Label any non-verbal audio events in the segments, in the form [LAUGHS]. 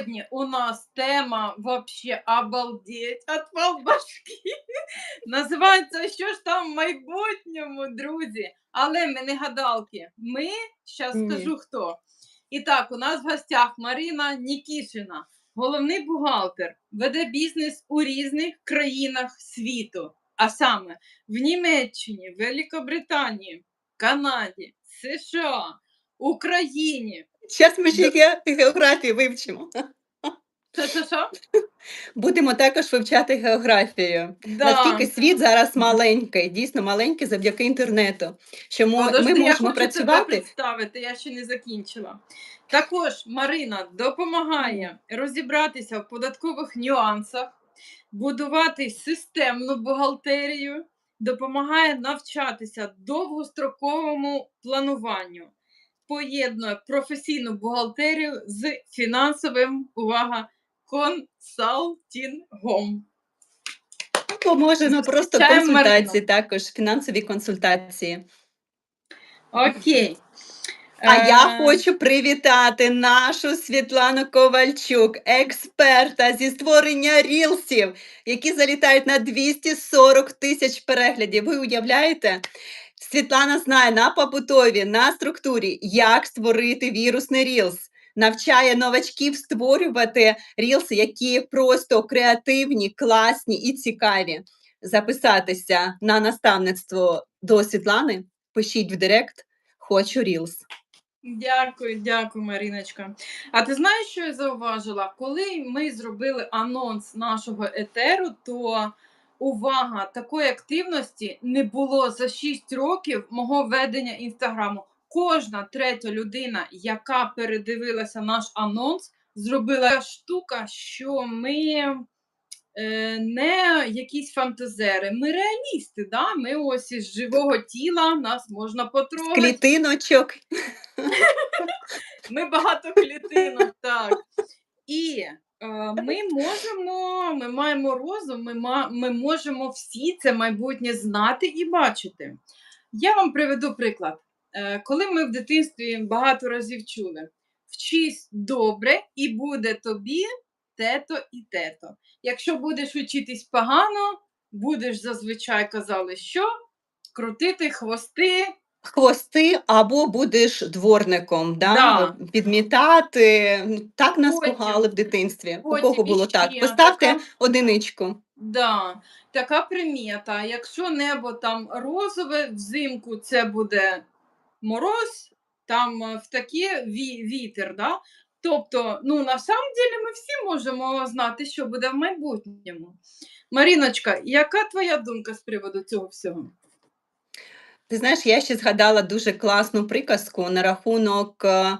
Сьогодні у нас тема вообще обалдеть отвал башки. [LAUGHS] Називається Що ж там в майбутньому, друзі? Але ми не гадалки. Ми зараз скажу хто. І так, у нас в гостях Марина Нікішина, головний бухгалтер, веде бізнес у різних країнах світу, а саме в Німеччині, Великобританії, Канаді, США, Україні. Зараз ми ще ге- географію вивчимо. Що, що, що? Будемо також вивчати географію. Да. Наскільки світ зараз маленький, дійсно маленький завдяки інтернету. Що мо- Подожди, ми я можемо хочу працювати. тебе представити, я ще не закінчила. Також Марина допомагає розібратися в податкових нюансах, будувати системну бухгалтерію, допомагає навчатися довгостроковому плануванню, поєднує професійну бухгалтерію з фінансовим увага консалтингом. Поможемо просто консультації, також фінансові консультації. Окей. А я Е, хочу привітати нашу Світлану Ковальчук, експерта зі створення рілсів, які залітають на 240 тисяч переглядів. Ви уявляєте? Світлана знає на побутові, на структурі, як створити вірусний рілс. Навчає новачків створювати рілси, які просто креативні, класні і цікаві. Записатися на наставництво до Світлани. Пишіть в Директ. Хочу рілс. Дякую, дякую, Маріночка. А ти знаєш, що я зауважила? Коли ми зробили анонс нашого етеру, то увага такої активності не було за 6 років мого ведення інстаграму. Кожна третя людина, яка передивилася наш анонс, зробила штука, що ми е, не якісь фантазери, ми реалісти. Да? Ми ось із живого тіла, нас можна потрогати. Клітиночок. [LAUGHS] Ми багато клітинок, так. І е, ми можемо, ми маємо розум, ми, ма, ми можемо всі це майбутнє знати і бачити. Я вам приведу приклад. Е, коли ми в дитинстві багато разів чули: вчись добре, і буде тобі тето і тето. Якщо будеш вчитись погано, будеш зазвичай казали, що крутити хвости, Хвости або будеш дворником, да? Да. підмітати. Ну, Так нас Потім- пугали в дитинстві. У кого було так? Поставте така- одиничку. Да, така примета. Якщо небо там розове, взимку це буде мороз, там е, в таке ві- вітер. Да? Тобто, ну на самом деле ми всі можемо знати, що буде в майбутньому. Маріночка, яка твоя думка з приводу цього всього? Ти знаєш, я ще згадала дуже класну приказку на рахунок е,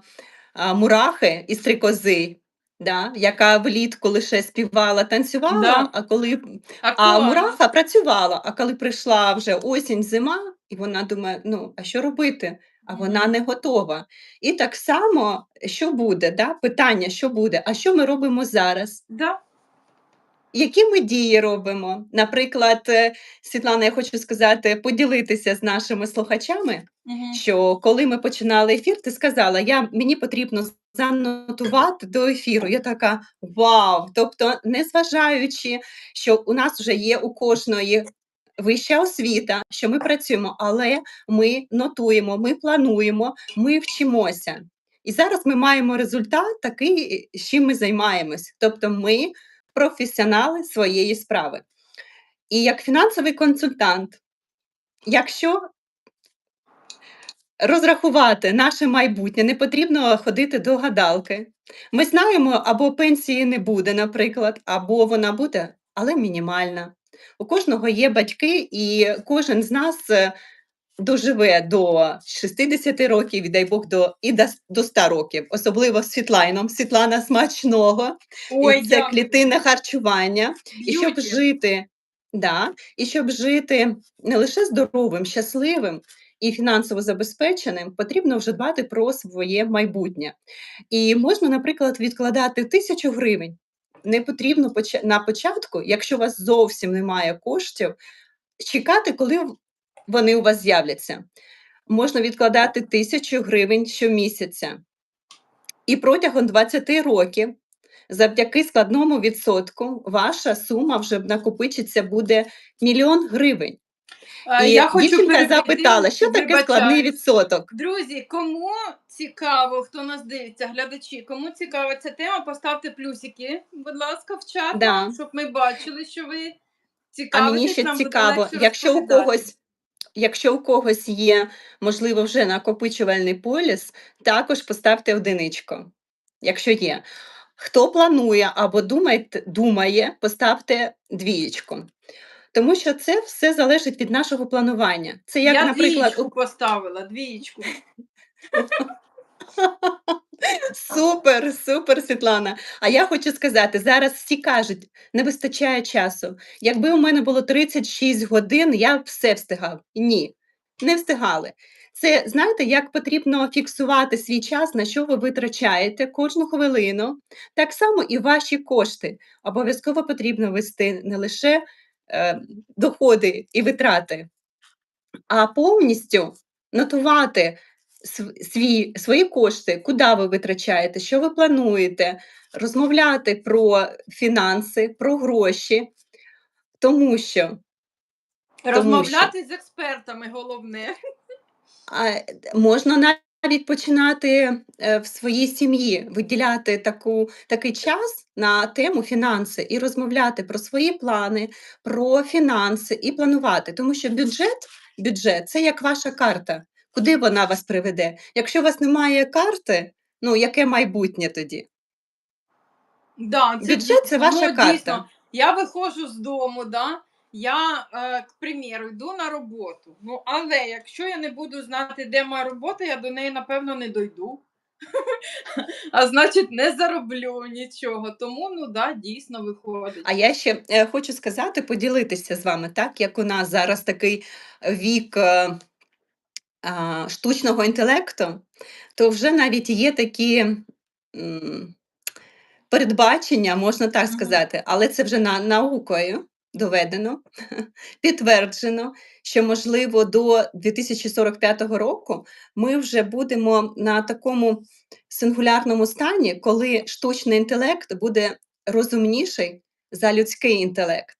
а, мурахи і стрикози, да? яка влітку лише співала, танцювала, Да. а коли А Актуально. мураха працювала, а коли прийшла вже осінь, зима, і вона думає: ну, а що робити? А вона не готова. І так само, що буде? Да? Питання, що буде? А що ми робимо зараз? Да? Які ми дії робимо? Наприклад, е, Світлана, я хочу сказати, поділитися з нашими слухачами, Мгм. що коли ми починали ефір, ти сказала, я, мені потрібно занотувати до ефіру. Я така вау! Тобто, незважаючи, що у нас вже є у кожної вища освіта, що ми працюємо, але ми нотуємо, ми плануємо, ми вчимося. І зараз ми маємо результат такий, з чим ми займаємось. Тобто, ми професіонали своєї справи. І як фінансовий консультант, якщо розрахувати наше майбутнє, не потрібно ходити до гадалки. Ми знаємо, або пенсії не буде, наприклад, або вона буде, але мінімальна. У кожного є батьки, і кожен з нас е, доживе до 60 років, і дай Бог, до, і до, до 100 років, особливо з Світлайном. Світлана смачного, Ой, і це дякую. клітинне харчування. І щоб жити, да, і щоб жити не лише здоровим, щасливим і фінансово забезпеченим, потрібно вже дбати про своє майбутнє. І можна, наприклад, відкладати тисячу гривень. Не потрібно на початку, якщо у вас зовсім немає коштів, чекати, коли вони у вас з'являться. Можна відкладати тисячу гривень щомісяця. І протягом 20 років завдяки складному відсотку ваша сума вже накопичиться буде мільйон гривень. І Я хочу дівчинка запитала, що таке складний відсоток. Друзі, кому цікаво, хто нас дивиться, глядачі, кому цікава ця тема, поставте плюсики, будь ласка, в чат, Да. щоб ми бачили, що ви А мені ще нам цікаво, якщо у когось, якщо у когось є, можливо, вже накопичувальний поліс, також поставте одиничку, якщо є. Хто планує або думає, думає, поставте двієчку. Тому що це все залежить від нашого планування. Це як, Я наприклад, двієчку поставила, двічку. [LAUGHS] Супер, супер, Світлана. А я хочу сказати, зараз всі кажуть, не вистачає часу. Якби у мене було 36 годин, я б все встигав. Ні, не встигали. Це знаєте, як потрібно фіксувати свій час, на що ви витрачаєте кожну хвилину. Так само і ваші кошти. Обов'язково потрібно вести не лише е, доходи і витрати, а повністю нотувати свій, свої кошти, куди ви витрачаєте, що ви плануєте, розмовляти про фінанси, про гроші, тому що Розмовляти з експертами головне. а, можна навіть починати е, в своїй сім'ї виділяти таку, такий час на тему фінанси і розмовляти про свої плани, про фінанси і планувати. Тому що бюджет, бюджет це як ваша карта. Куди вона вас приведе? Якщо у вас немає карти, ну яке майбутнє тоді? Да, Бюджет це ваша ну, карта. Дійсно, я виходжу з дому, да? я, е, к примеру, йду на роботу. Ну, але якщо я не буду знати, де моя робота, я до неї, напевно, не дойду. [LAUGHS] А значить, не зароблю нічого. Тому, ну да, дійсно виходить. А я ще е, хочу сказати, поділитися з вами, так як у нас зараз такий вік е, а, штучного інтелекту, то вже навіть є такі м, передбачення, можна так сказати, але це вже на, наукою доведено, [LAUGHS] підтверджено, що можливо до 2045 року ми вже будемо на такому сингулярному стані, коли штучний інтелект буде розумніший за людський інтелект.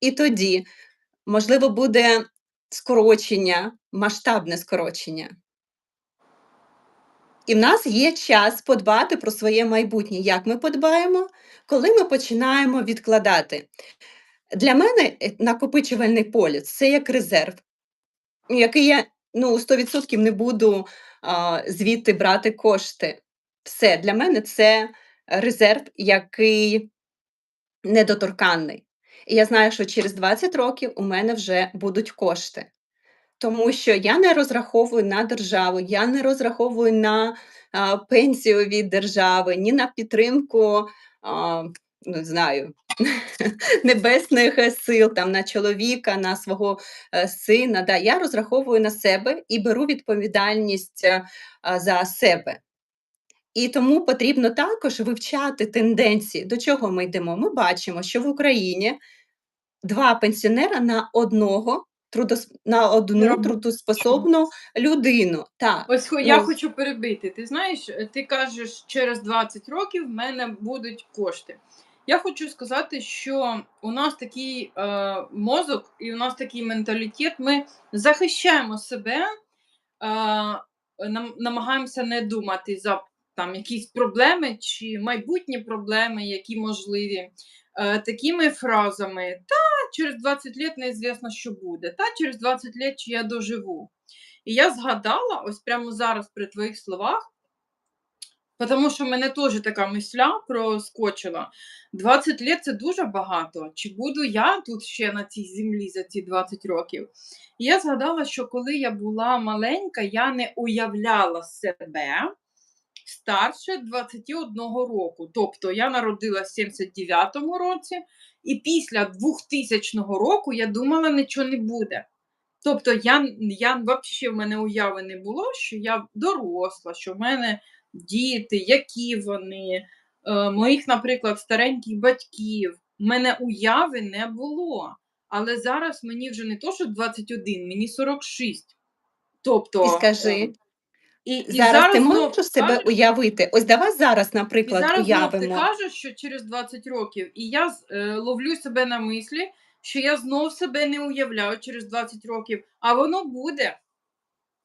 І тоді, можливо, буде скорочення, масштабне скорочення. І в нас є час подбати про своє майбутнє. Як ми подбаємо? Коли ми починаємо відкладати. Для мене е, накопичувальний поліс це як резерв, який я ну, 100% не буду а, звідти брати кошти. Все, для мене це резерв, який недоторканний. І я знаю, що через 20 років у мене вже будуть кошти. Тому що я не розраховую на державу, я не розраховую на а, пенсію від держави, ні на підтримку, а, не знаю, [LAUGHS] небесних е, сил, там, на чоловіка, на свого е, сина. Да, я розраховую на себе і беру відповідальність е, а, за себе. І тому потрібно також вивчати тенденції. До чого ми йдемо? Ми бачимо, що в Україні два пенсіонера на одного трудос... на одну Роб- трудоспособну людину. Так. Ось я Ну. хочу перебити. Ти знаєш, е, ти кажеш, через 20 років в мене будуть кошти. Я хочу сказати, що у нас такий е, мозок і у нас такий менталітет. Ми захищаємо себе, е, нам, намагаємося не думати за там якісь проблеми чи майбутні проблеми, які можливі. Е, такими фразами: та через 20 лет неізвісно, що буде, та через 20 лет чи я доживу. І я згадала ось прямо зараз при твоїх словах, тому що мене теж така мисля проскочила. 20 лет це дуже багато. Чи буду я тут ще на цій землі за ці 20 років? І я згадала, що коли я була маленька, я не уявляла себе старше 21 року. Тобто я народилася в 79-му році, і після 2000 року я думала, нічого не буде. Тобто я, я взагалі в мене уяви не було, що я доросла, що в мене діти, які вони, е, моїх, наприклад, стареньких батьків. В мене уяви не було. Але зараз мені вже не то, що 21, мені 46. Тобто, І скажи, е, І, і Зараз ти знов можеш себе кажеш- уявити? Ось давай зараз, і наприклад, зараз знов ти уявимо. кажеш, що через 20 років, і я е, ловлю себе на мислі, що я знов себе не уявляю через 20 років, а воно буде.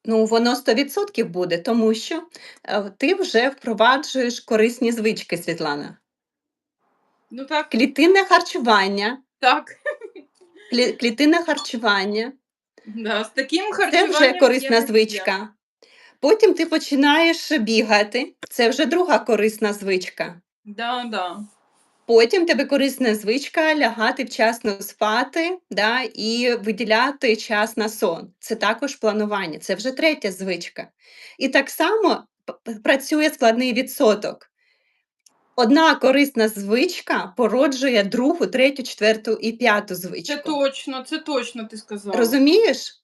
Ну, воно 100% буде, тому що е, ти вже впроваджуєш корисні звички, Світлана. Ну так, Клітинне харчування, так. клі- клітинне харчування Да, з таким це вже корисна звичка. Потім ти починаєш бігати, це вже друга корисна звичка. Да, да. Потім тебе корисна звичка лягати вчасно спати да, і виділяти час на сон. Це також планування, це вже третя звичка. І так само працює складний відсоток. Одна корисна звичка породжує другу, третю, четверту і п'яту звичку. Це точно, це точно ти сказала. Розумієш?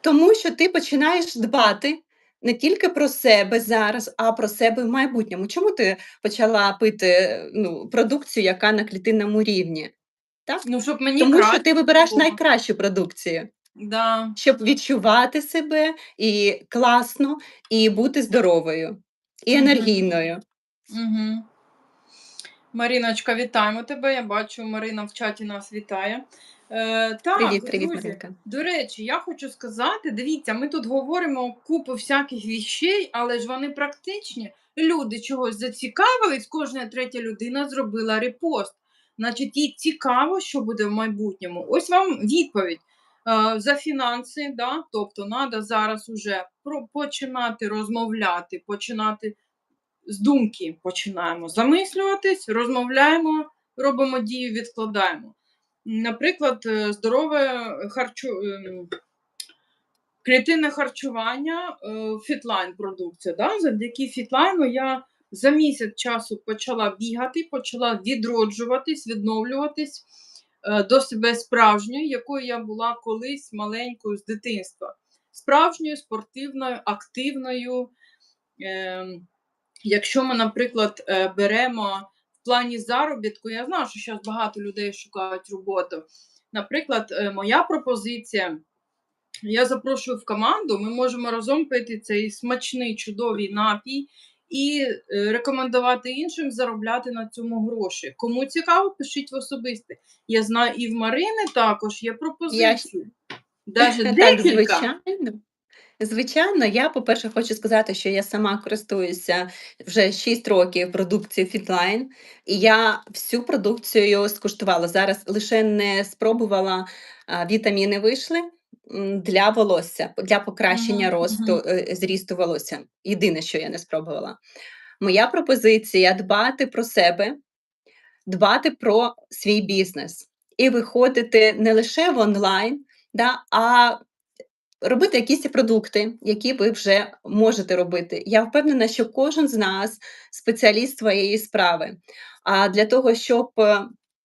Тому що ти починаєш дбати не тільки про себе зараз, а про себе в майбутньому. Чому ти почала пити ну, продукцію, яка на клітинному рівні? Так? Ну, щоб мені Тому краще що ти вибираєш було. найкращу продукцію, Да. щоб відчувати себе і класно, і бути здоровою, і Мгм. енергійною. Угу. Маріночка, вітаємо тебе. Я бачу, Марина в чаті нас вітає. Е, так, Привіт, привіт, друзі, Маринка. До речі, я хочу сказати: дивіться, ми тут говоримо купу всяких віщей, але ж вони практичні. Люди чогось зацікавились, кожна третя людина зробила репост. Значить, їй цікаво, що буде в майбутньому. Ось вам відповідь. Е, За фінанси, да? тобто треба зараз уже починати розмовляти, починати з думки починаємо замислюватись, розмовляємо, робимо дію, відкладаємо. Наприклад, е, здорове харчу... ем, клітинне харчування, е, фітлайн продукція. Да? Завдяки фітлайну я за місяць часу почала бігати, почала відроджуватись, відновлюватись е, до себе справжньою, якою я була колись маленькою з дитинства. Справжньою, спортивною, активною. Ем, Якщо ми, наприклад, е, беремо в плані заробітку, я знаю, що зараз багато людей шукають роботу. Наприклад, е, моя пропозиція. Я запрошую в команду, ми можемо разом пити цей смачний чудовий напій і е, рекомендувати іншим заробляти на цьому гроші. Кому цікаво, пишіть в особисте. Я знаю, і в Марини також є пропозиції. [LAUGHS] Так, декілька. Звичайно. Я, по-перше, хочу сказати, що я сама користуюся вже 6 років продукцією Fitline, і я всю продукцію скуштувала. Зараз лише не спробувала, вітаміни вийшли для волосся, для покращення Мгм, росту, е, зрісту волосся. Єдине, що я не спробувала. Моя пропозиція дбати про себе, дбати про свій бізнес і виходити не лише в онлайн, да, а робити якісь продукти, які ви вже можете робити. Я впевнена, що кожен з нас спеціаліст своєї справи. А для того, щоб е,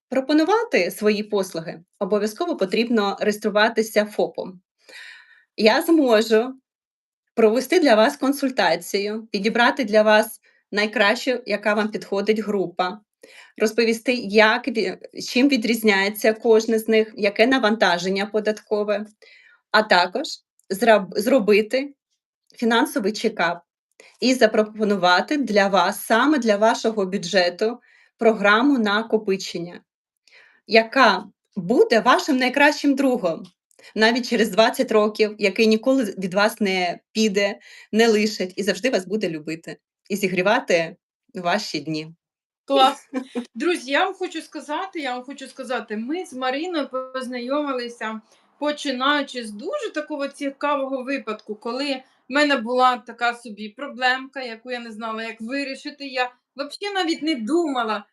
пропонувати свої послуги, обов'язково потрібно реєструватися ФОПом. Я зможу провести для вас консультацію, підібрати для вас найкращу, яка вам підходить група, розповісти, як, ві- чим відрізняється кожне з них, яке навантаження податкове, а також зробити фінансовий чекап і запропонувати для вас, саме для вашого бюджету, програму накопичення, яка буде вашим найкращим другом. Навіть через 20 років, який ніколи від вас не піде, не лишить і завжди вас буде любити і зігрівати ваші дні. Клас. Друзі, я вам хочу сказати, я вам хочу сказати, ми з Маріною познайомилися, починаючи з дуже такого цікавого випадку, коли в мене була така собі проблемка, яку я не знала, як вирішити. Я взагалі навіть не думала.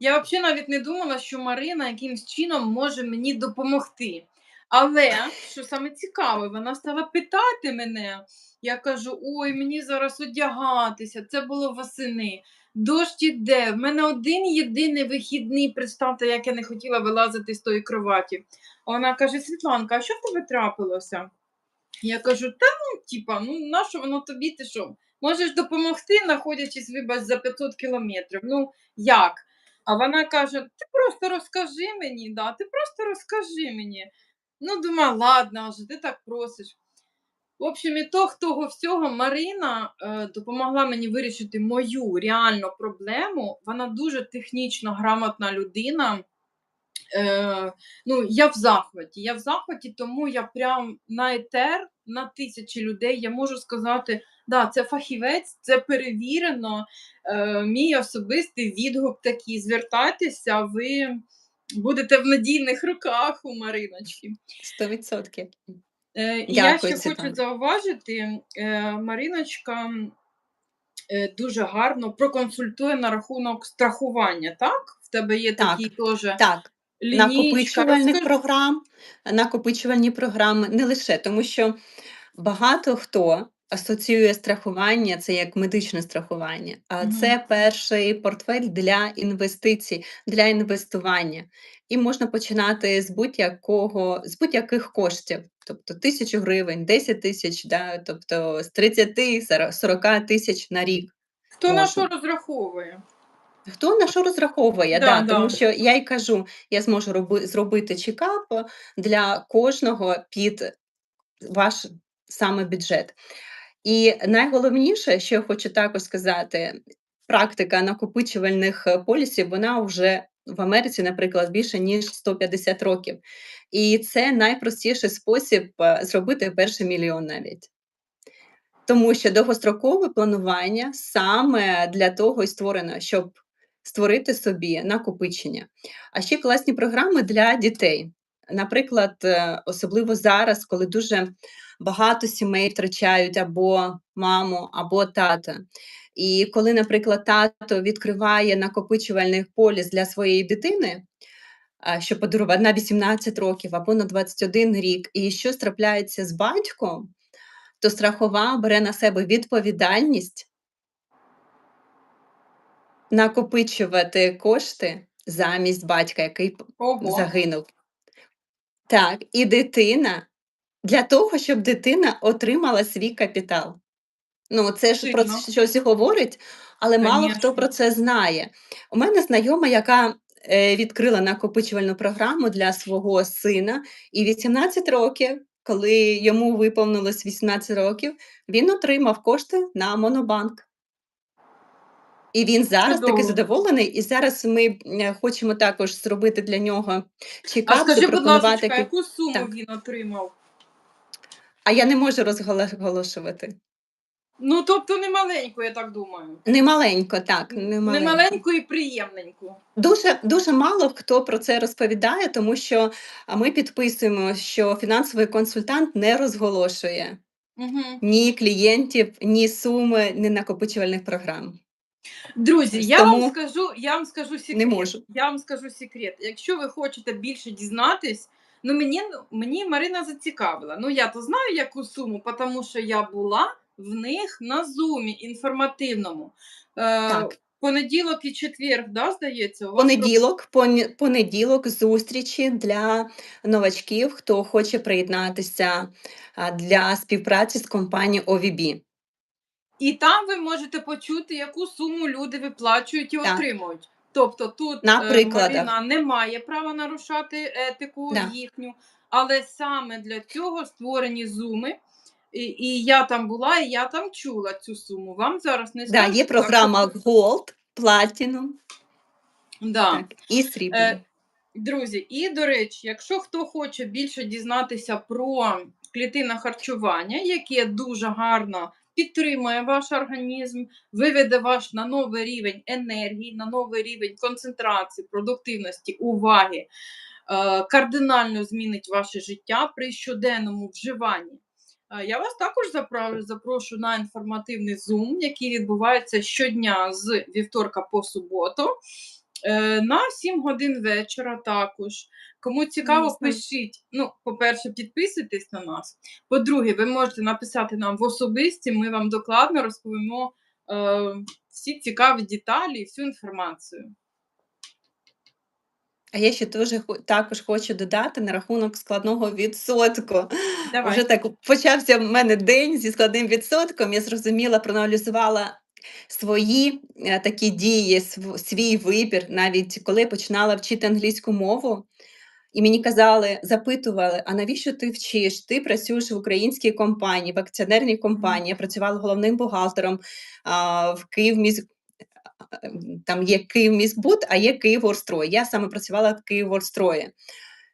Я взагалі навіть не думала, що Марина якимсь чином може мені допомогти. Але що саме цікаве, вона стала питати мене. Я кажу: ой, мені зараз одягатися. Це було восени. Дощ іде. В мене один єдиний вихідний. Представте, як я не хотіла вилазити з тої кроваті. Вона каже: Світланка, а що в тебе трапилося? Я кажу: та ну, типа, ну нащо воно тобі ти що? Можеш допомогти, знаходячись, вибач, за 500 кілометрів. Ну як? А вона каже: Ти просто розкажи мені, да, ти просто розкажи мені. Ну, думаю, ладно, вже ти так просиш. В общем, ітог того всього Марина е, допомогла мені вирішити мою реальну проблему. Вона дуже технічно грамотна людина. Е, ну, я в захваті. Я в захваті, тому я прям на етер на тисячі людей. Я можу сказати, да, це фахівець, це перевірено. Е, мій особистий відгук такий. Звертайтеся, ви будете в надійних руках у Мариночки. 100%. Е, і я ще ще хочу зауважити, Маріночка Мариночка е, дуже гарно проконсультує на рахунок страхування, так? В тебе є Так, такі теж Так, лінійка. накопичувальних програм, накопичувальні програми не лише, тому що багато хто асоціює страхування це як медичне страхування, а Мгм. це перший портфель для інвестицій, для інвестування. І можна починати з будь-якого, з будь-яких коштів, тобто тисячу гривень, 10 тисяч, да, тобто з 30 сор- 40 тисяч на рік. Хто на що розраховує? Хто на що розраховує? Да, Да, да. Тому що я й кажу, я зможу роби, зробити чекап для кожного під ваш саме бюджет. І найголовніше, що я хочу також сказати, практика накопичувальних е, полісів, вона вже в Америці, наприклад, більше ніж 150 років. І це найпростіший спосіб е, зробити перший мільйон навіть. Тому що довгострокове планування саме для того і створено, щоб створити собі накопичення. А ще класні програми для дітей. Наприклад, е, особливо зараз, коли дуже багато сімей втрачають або маму, або тата. І коли, наприклад, тато відкриває накопичувальний поліс для своєї дитини, що подарувати на 18 років або на 21 рік, і щось трапляється з батьком, то страхова бере на себе відповідальність накопичувати кошти замість батька, який Ого. загинув. Так, і дитина для того, щоб дитина отримала свій капітал. Ну, це ж про Сильно. це щось говорить, але мало хто про це знає. У мене знайома, яка е, відкрила накопичувальну програму для свого сина, і 18 років, коли йому виповнилось 18 років, він отримав кошти на монобанк. І він зараз таки задоволений. І зараз ми хочемо також зробити для нього А скажи, будь ласка, яку суму Так. він отримав? А я не можу розголошувати. Ну, тобто не маленьку, я так думаю. Не маленько, так, не Не маленько. і приємненьку. Дуже дуже мало хто про це розповідає, тому що ми підписуємо, що фінансовий консультант не розголошує Угу. ні клієнтів, ні суми, ні накопичувальних програм. Друзі, я вам скажу, я вам скажу секрет. Не можу. Я вам скажу секрет. Якщо ви хочете більше дізнатись, ну мені мені Марина зацікавила. Ну я то знаю яку суму, тому що я була в них на зумі інформативному. Е, Так. Понеділок і четвер, да, здається, у вас Понеділок, поні- понеділок зустрічі для новачків, хто хоче приєднатися для співпраці з компанією OVB. І там ви можете почути, яку суму люди виплачують і Так. отримують. Тобто тут На е, не має права нарушати етику Да. їхню, але саме для цього створені зуми. І, і я там була, і я там чула цю суму. Вам зараз не Да, є програма що- Gold, Platinum Да. так, і срібло. Е, Друзі, і до речі, якщо хто хоче більше дізнатися про клітинне харчування, яке дуже гарно підтримує ваш організм, виведе ваш на новий рівень енергії, на новий рівень концентрації, продуктивності, уваги, е, кардинально змінить ваше життя при щоденному вживанні. Е, Я вас також запрошую на інформативний Zoom, який відбувається щодня з вівторка по суботу. Е, На 7 годин вечора також. Кому цікаво, Ясно. пишіть. Ну, по-перше, підписуйтесь на нас. По-друге, ви можете написати нам в особисті, ми вам докладно розповімо е, всі цікаві деталі і всю інформацію. А я ще дуже хо- також хочу додати на рахунок складного відсотку. Давай. Вже так почався в мене день зі складним відсотком. Я зрозуміла, проаналізувала свої е, такі дії, свій вибір. Навіть коли я починала вчити англійську мову, І мені казали, запитували: а навіщо ти вчиш? Ти працюєш в українській компанії, в акціонерній компанії. Я працювала головним бухгалтером а, в Київміськ. Там є Київміськбуд, а є Київорстрой. Я саме працювала в Київорстрої.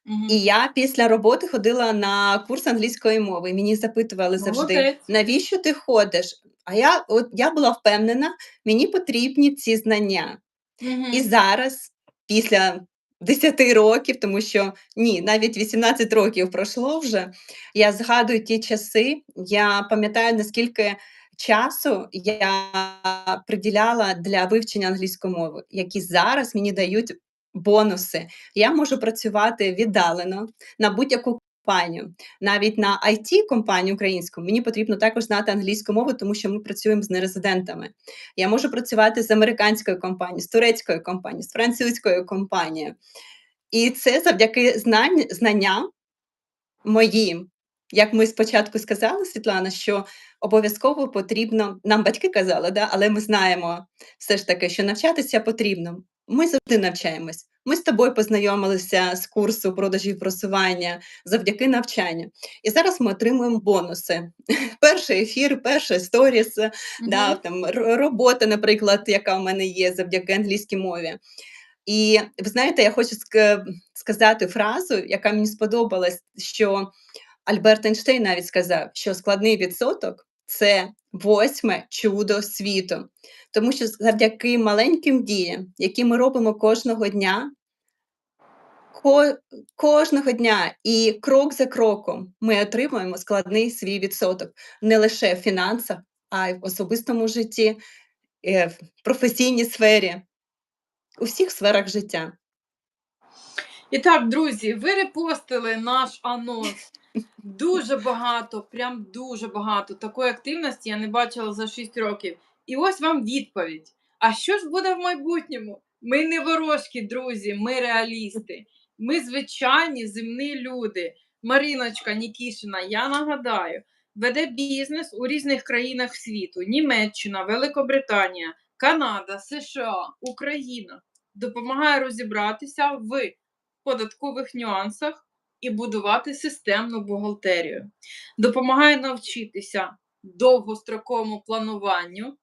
Мгм. І я після роботи ходила на курс англійської мови. І мені запитували завжди, навіщо ти ходиш? А я от я була впевнена, мені потрібні ці знання. Мгм. І зараз, після 10 років, тому що ні, навіть 18 років пройшло вже. Я згадую ті часи. Я пам'ятаю, наскільки часу я приділяла для вивчення англійської мови, які зараз мені дають бонуси. Я можу працювати віддалено на будь-яку компанію, навіть на it компанію українську. Мені потрібно також знати англійську мову, тому що ми працюємо з нерезидентами. Я можу працювати з американською компанією, з турецькою компанією, з французькою компанією. І це завдяки знань, знанням моїм. Як ми спочатку сказали, Світлана, що обов'язково потрібно, нам батьки казали, да? але ми знаємо все ж таки, що навчатися потрібно. Ми завжди навчаємось. Ми з тобою познайомилися з курсу продажів просування завдяки навчанню. І зараз ми отримуємо бонуси. [LAUGHS] Перший ефір, перший сторіс, да, там, робота, наприклад, яка в мене є завдяки англійській мові. І ви знаєте, я хочу сказати фразу, яка мені сподобалась, що Альберт Ейнштейн навіть сказав, що складний відсоток це восьме чудо світу. Тому що завдяки маленьким діям, які ми робимо кожного дня, ко- кожного дня і крок за кроком ми отримуємо складний свій відсоток не лише в фінансах, а й в особистому житті, е, в професійній сфері, у всіх сферах життя. І так, друзі, ви репостили наш анонс. Дуже багато, прям дуже багато. Такої активності я не бачила за 6 років. І ось вам відповідь. А що ж буде в майбутньому? Ми не ворожки, друзі, ми реалісти. Ми звичайні земні люди. Мариночка Нікішина, я нагадаю, веде бізнес у різних країнах світу: Німеччина, Великобританія, Канада, США, Україна. Допомагає розібратися в податкових нюансах і будувати системну бухгалтерію. Допомагає навчитися довгостроковому плануванню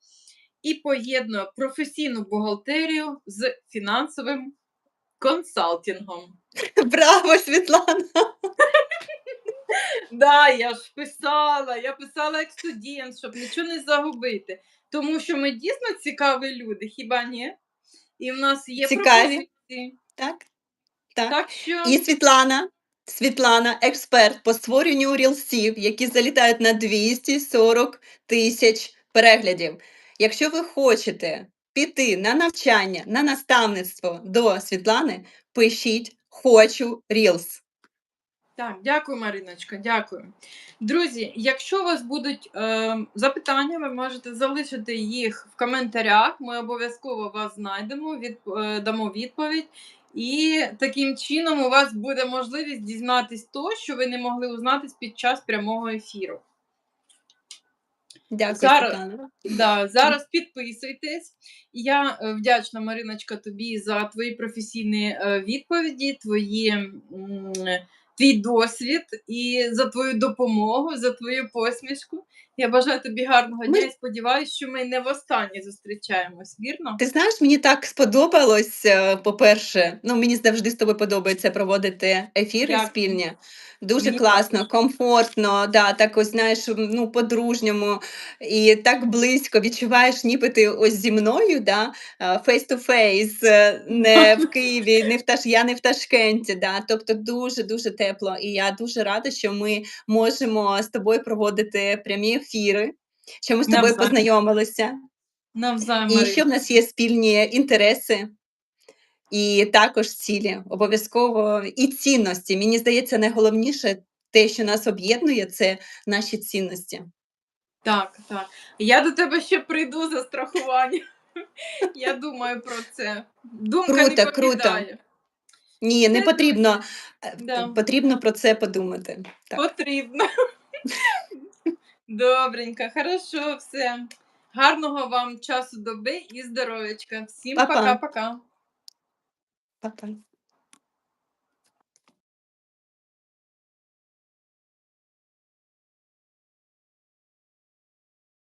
і поєднує професійну бухгалтерію з фінансовим консалтингом. [LAUGHS] Браво, Світлана! [LAUGHS] Да, я ж писала, я писала як студент, щоб нічого не загубити. Тому що ми дійсно цікаві люди, хіба ні? І в нас є Цікаві. пропозиції. Так? Так. Так що І Світлана, Світлана, експерт по створенню рілсів, які залітають на 240 тисяч переглядів. Якщо ви хочете піти на навчання, на наставництво до Світлани, пишіть Хочу Рілс. Так, дякую, Мариночка, дякую. Друзі, якщо у вас будуть е, запитання, ви можете залишити їх в коментарях. Ми обов'язково вас знайдемо, від, е, дамо відповідь. І таким чином у вас буде можливість дізнатись то, що ви не могли узнатись під час прямого ефіру. Дякую, Зараз-. Да, зараз підписуйтесь. Я е, вдячна, Мариночка, тобі за твої професійні е, відповіді, твої, твій досвід і за твою допомогу, за твою посмішку. Я бажаю тобі гарного дня і сподіваюся, що ми не востаннє зустрічаємось, вірно? Ти знаєш, мені так сподобалось, е, по-перше, ну мені завжди з тобою подобається проводити ефіри Дякую. спільні. Дуже Мені класно, також. комфортно, да, так ось знаєш, ну, по-дружньому, і так близько відчуваєш, ніби ти ось зі мною, да, face to face, е, не в [LAUGHS] Києві, не в Таш... я не в Ташкенті. Да, тобто дуже дуже тепло. І я дуже рада, що ми можемо з тобою проводити прямі ефіри, що ми з тобою Навзаєм. познайомилися. Навзаєм, І що в нас є спільні інтереси і також цілі, обов'язково і цінності. Мені здається, найголовніше те, що нас об'єднує, це наші цінності. Так, так. Я до тебе ще прийду за страхування. [LAUGHS] Я думаю про це. Думка не Круто, круто. Ні, не потрібно. е, Да. Потрібно про це подумати. Так. Потрібно. [LAUGHS] Добренько, хорошо, все. Гарного вам часу доби і здоров'ячка. Всім Па-па. пока-пока. Па-па.